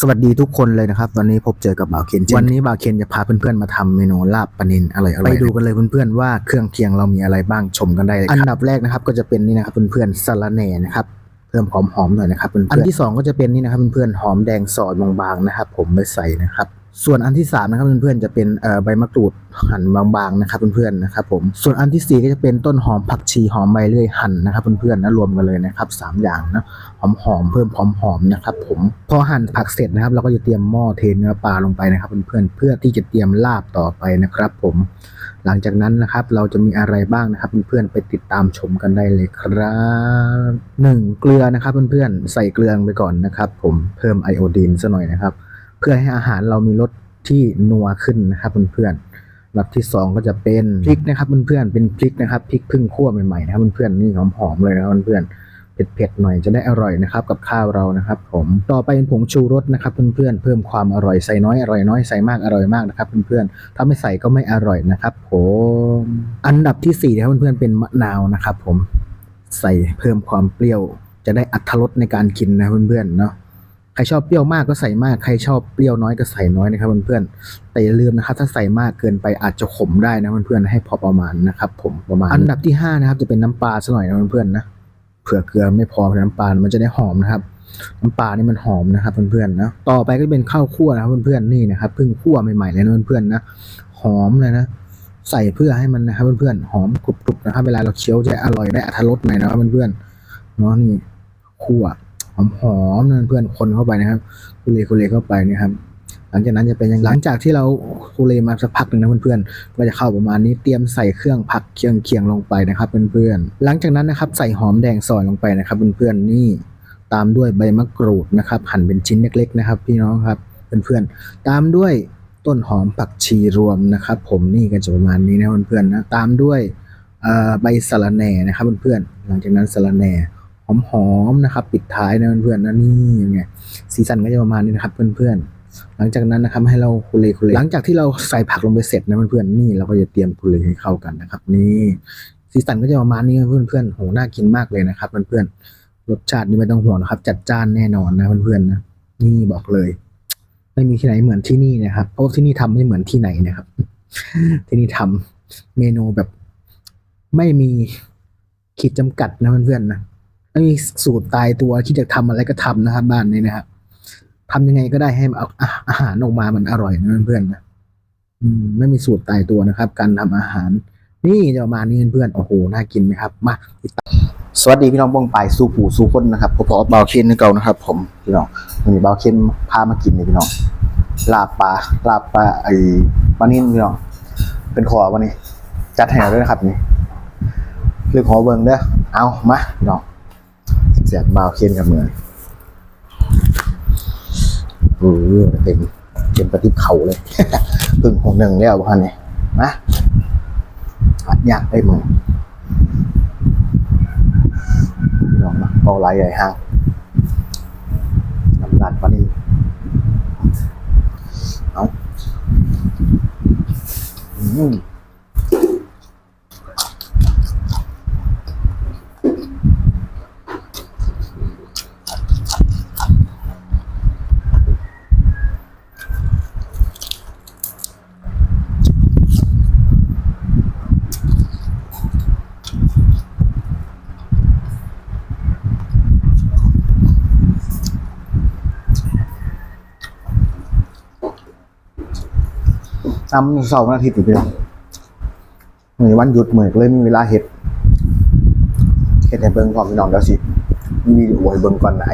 สวัสดีทุกคนเลยนะครับ วันนี้พบเจอกับบ่าวเคนเช่นวันนี้บ่าวเคนจะพาเพื่อนๆมาทำเมนูลาบปลานินอร่อยๆไปดูกันเลยเพื่อนๆว่าเครื่องเคียงเรามีอะไรบ้างชมกันได้เลยครับอันดับแรกนะครับก็จะเป็นนี่นะครับเพื่อนๆสะระแหน่นะครับเพิ่มความหอมหน่อยนะครับเพื่อนๆอันที่สองก็จะเป็นนี่นะครับเพื่อนๆหอมแดงซอยบางๆนะครับ ผมไปใส่นะครับ ส่วนอันที่สามนะครับเพื่อนๆจะเป็นใบมะกรูดหั่นบางๆนะครับเพื่อนๆนะครับผมส่วนอันที่สี่ก็จะเป็นต้นหอมผักชีหอมใบเลื่อยหั่นนะครับเพื่อนๆนะรวมกันเลยนะครับสามอย่างนะหอมหอมๆเพิ่มความหอมนะครับผมพอหั่นผักเสร็จนะครับเราก็จะเตรียมหม้อเทเนื้อปลาลงไปนะครับเพื่อนๆเพื่อที่จะเตรียมลาบต่อไปนะครับ ผมหลังจากนั้นนะครับเราจะมีอะไรบ้างนะครับเพื่อนๆไปติดตามชมกันได้เลยครับหนึ่งเกลือนะครับเพื่อนๆใส่เกลือไปก่อนนะครับ ผมเพิ่มไอโอดีนซะหน่อยนะครับ พื่อให้อาหารเรามีรสที่นัวขึ้นนะครับเพื่อนๆลำดับที่สองก็จะเป็นพริกนะครับเพื่อนๆเป็นพริกนะครับพริกพึ่งคั่วใหม่ๆนะครับเพื่อนๆนี่หอมๆเลยนะครับเพื่อนๆเผ็ดๆหน่อยจะได้อร่อยนะครับกับข้าวเรานะครับ ผมต่อไปเป็นผงชูรสนะครับเพื่อนๆเพิ่มความอร่อยใส่น้อยอร่อยน้อยใส่มากอร่อยมากนะครับเพื่อนๆถ้าไม่ใส่ก็ไม่อร่อยนะครับ ผมอันดับที่สี่นะครับเพื่อนๆเป็นมะนาวนะครับ ผมใส่เพิ่มความเปรี้ยวจะได้อัตรสในการกินนะเพื่อนๆเนาะ ใครชอบเปรี้ยวมากก็ใส่มาก ใครชอบเปรี้ยวน้อยก็ใส่น้อยนะครับเพื่อนๆ แต่อย่าลืมนะครับถ้าใส่มากเกินไปอาจจะขมได้นะเพื่อนๆให้พอประมาณนะครับ ผมประมาณ อันดับที่ห้านะครับจะเป็นน้ำปลาสักหน่อยนะเพื่อนๆนะเผื่อเกลือไม่พอน้ำปลา มันจะได้หอมนะครับน้ำปลานี่มันหอมนะครับเพื่อนๆนะต่อไปก็เป็นข้าวคั่วนะครับเพื่อนๆนี่นะครับเพิ่งคั่วใหม่ๆเลยนะเพื่อนๆนะหอมเลยนะใส่เพื่อให้มันนะครับเพื่อนๆหอมกรุบๆนะครับเวลาเราเคี้ยวจะอร่อยได้อรรถรสหน่อยนะครับเพื่อนๆเนาะนี่คั่ว หอมหอมๆนเพื่อนคนเข้าไปนะครับคุเลคุเลเข้าไปนะครับ หลังจากนั้นจะเป็นยังไงหลังจากที่เราคุเลมาสักพักหนึ่งนะเพื่อนๆก็จะเข้าประมาณนี้เตรียมใส่เครื่องผักเคียงเคียงลงไปนะครับเพื่อนๆหลังจากนั้นนะครับ ใส่หอมแดงซอยลงไปนะครับเพื่อนๆนี่ตามด้วยใบมะกรูดนะครับ หั่นเป็นชิ้นเล็ก ๆ นะครับ พี่น้องครับเพื่อนๆตามด้วยต้นหอมผักชีรวมนะครับ ผมนี่ก็จะประมาณนี้นะเพื่อนๆนะตามด้วยใบสะระแหน่นะครับเพื่อนๆหลังจากนั้นสะระแหน่ หอมๆนะครับ ปิดท้ายนะเพื่อนๆนะนี่ยังไงสีสันก็จะประมาณนี้นะครับ เพื่อนๆ หลังจากนั้นนะครับให้เราคุเลคุเลหลังจากที่เราใส่ผักลงไปเสร็จนะเพื่อนๆนี่เราก็จะเตรียมคุเลให้เข้ากันนะครับ นี่สีสันก็จะประมาณนี้นะเพื่อนๆโหน่ากินมากเลยนะครับ เพื่อนๆรสชาตินี่ไม่ต้องห่วงนะครับ จัดจ้านแน่นอนนะเพื่อนๆนะนี่บอกเลย ไม่มีที่ไหนเหมือนที่นี่นะครับเพราะที่นี่ทำไม่เหมือนที่ไหนนะครับ ที่นี่ทำเมนูแบบไม่มีขีดจำกัดนะเพื่อนๆนะ ไม่มีสูตรตายตัวคิดจะทำอะไรก็ทำนะครับบ้านนี้นะครับทำยังไงก็ได้ให้เอาอาหารออกมามันอร่อยนะเพื่อนๆนะอืมไม่มีสูตรตายตัวนะครับ การทำอาหาร นี่จะประมาณนี้เพื่อนๆโอ้โหน่ากินไหมครับมาติดตามสวัสดีพี่น้องบ้องปสู้ปู่สู้คนนะครับผมขอบาวเคนนี่เก่านะครับ ผมพี่น้องวันนี้บาวเคนพามากินนี่พี่น้องลาบปลาลาบปลาไอ้ปลานิ่นพี่น้องเป็นขอวันนี้ จัดให้เราด้วยนะครับนี่เรื่องขอเบิงเด้อเอามาพี่น้อง เสียบบาเค้นกับมือโอ้โหเต็มเต็มประทิบเข่าเลยพึ่งหกหนึ่งแล้วบ้านนี้นะอัดยากได้มือพี่น้องนะเบาไหลใหญ่ห้างน้ำหนักปานนี้เอาอืม้ำเสาร์วันอาทิตย์อยู่เดียวเหมือนวันหยุดเหมือนเลยมีเวลาเห็ดเห็ดให้เบิ่งพร้อมพี่น้องแล้วสิมีวิดีโอให้เบิ่งก่อนนะไอ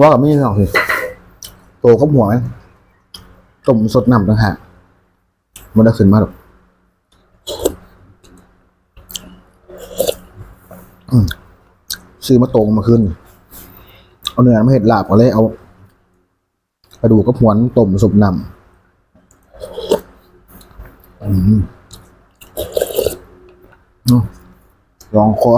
ว่ากับมีหรอกสิโตกับหัวมันต้มสดนำต่างหากมันได้ขึ้นมาหรอกซื้อมาตรงมาขึ้น เอาเนื้อมาเห็ดลาบก็เลยเอากระดูกกับหัวต้มสุปน้ำอืมลองคอ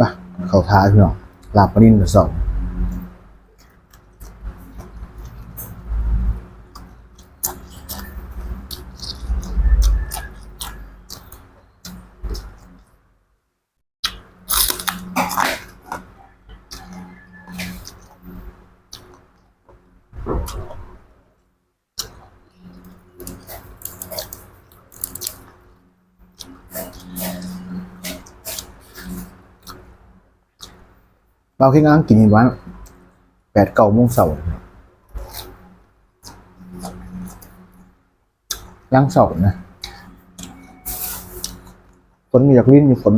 มา เขาท้ายพี่น้องลาบปลานิ่นกับสอง เราแค่นั่งกินวันแปดเก้าโมงเสาร์ย่างเสาร์นะคนมีอยากลิ้นมีคน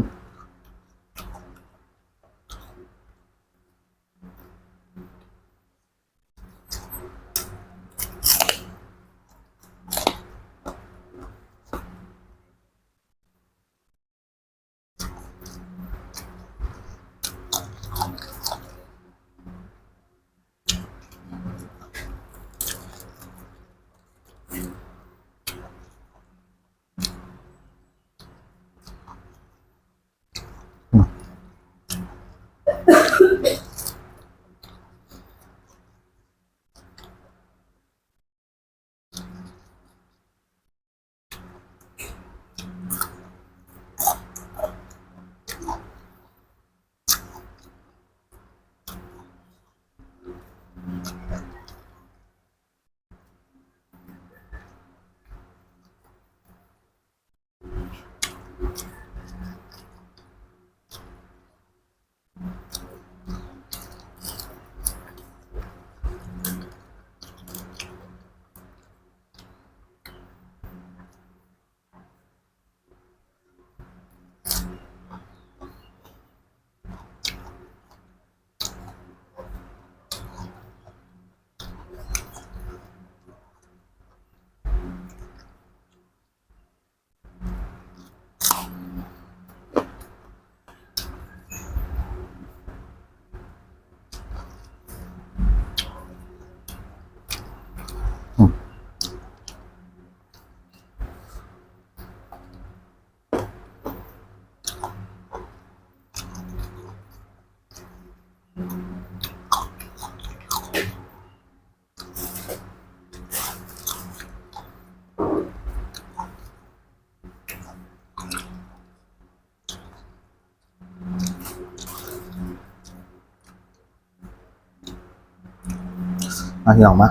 มาพี่น้องมา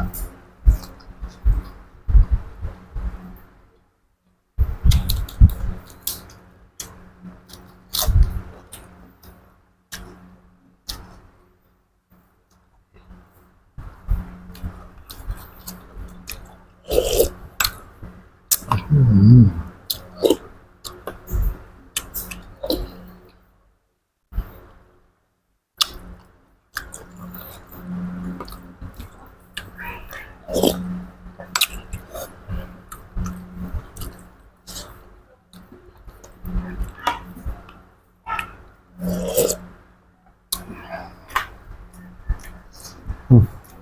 อืม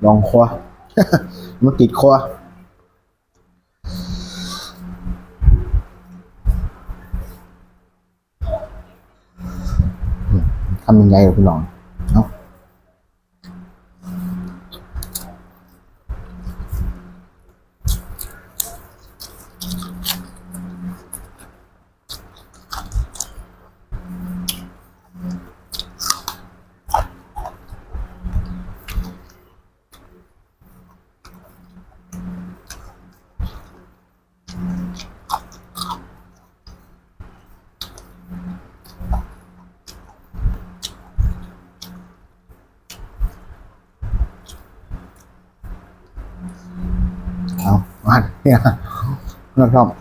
ลองคอมันติดคออืมทำยังไงล่ะพี่น้องเนาะ เอามา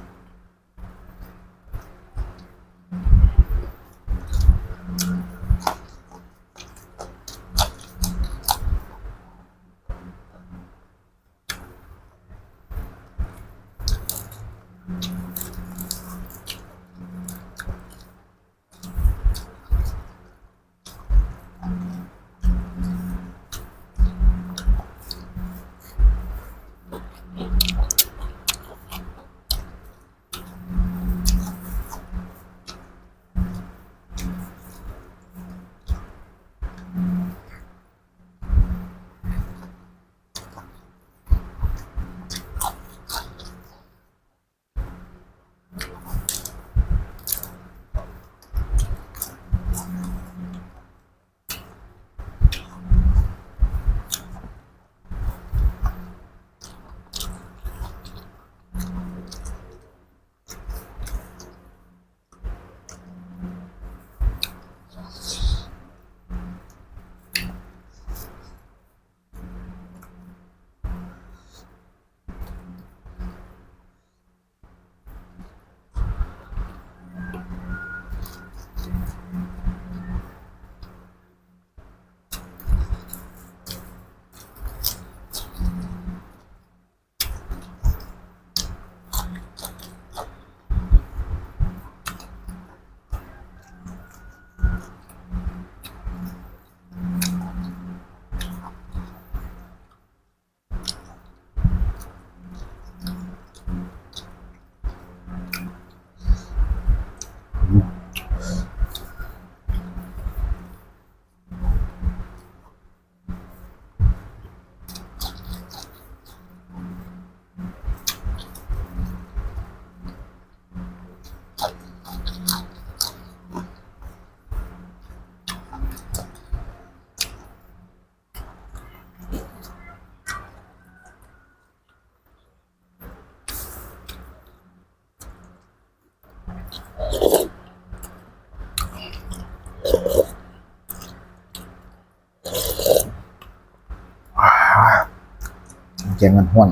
แกงมันห้วน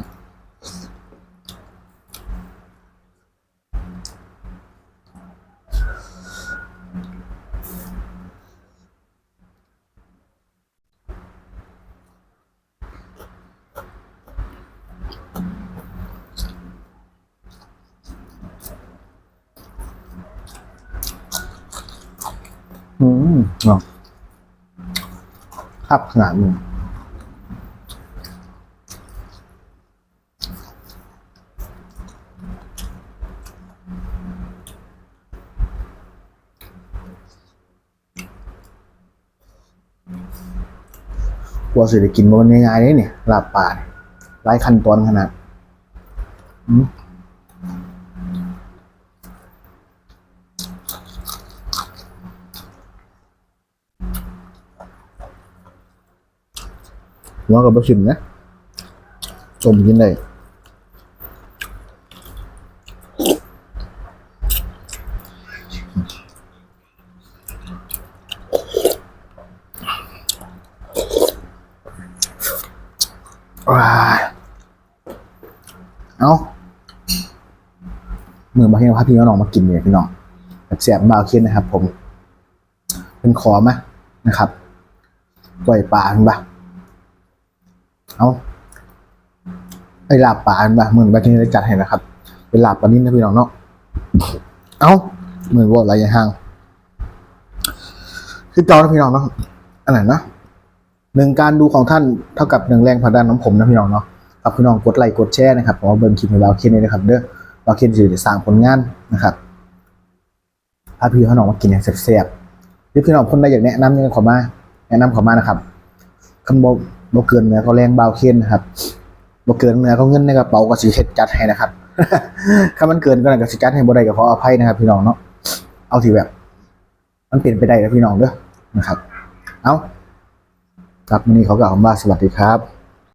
อืมเนาะครับขนาดนึ งกลัวสิได้กินมันง่ายๆนี่เนี่ยลาบป่าหลายขั้นตอนขนาดอืมหัวกับบะชิมนะจมกินได้ ว้าเอาเมื่อบางทีเราพาพี่น้องมากินเนี่ยพี่น้องแบบแสบบาเคียนนะครับ ผม เป็นขอมะนะครับกล้วยปลาเห็นปะเอาไอลาบปลาเห็นปะเหมือนบางทีได้จัดให้นะครับ เป็นลาบปลานิ่มนะพี่น้องเนาะเอาเหมือนว่าอะไรย่างห่าง คือเก่านะพี่น้องเนาะอันไหนนะ หนึ่งการดูของท่านเท่ากับหนึ่งแรงผลักดันของผมนะพี่น้องเนาะฝากพี่น้องกดไลค์กดแชร์นะครับเพราะว่าเบิ่งคลิปในบาวเคียนเลยนะครับเด้อบาวเคียนจะได้สร้างผลงานนะครับพาพี่พี่น้องมากินอย่างแซ่บๆหรือพี่น้องคนใดอยากแนะนำยังขอมา แนะนำขอมานะครับคำบอกบอกเกินเนื้อก็แรงเบาเค้นนะครับบอกเกินเนื้อก็เงินในกระเป๋าก็สีเช็ดจัดให้นะครับถ้ามันเกินก็น่าจะสิจัดให้บ่ได้ก็ขออภัยนะครับ พี่น้องเนาะเอาที่แบบ มันเปลี่ยนไปได้แล้วพี่น้องเด้อนะครับ เอา ครับวันนี้เขากล่าวคำว่าสวัสดีครับ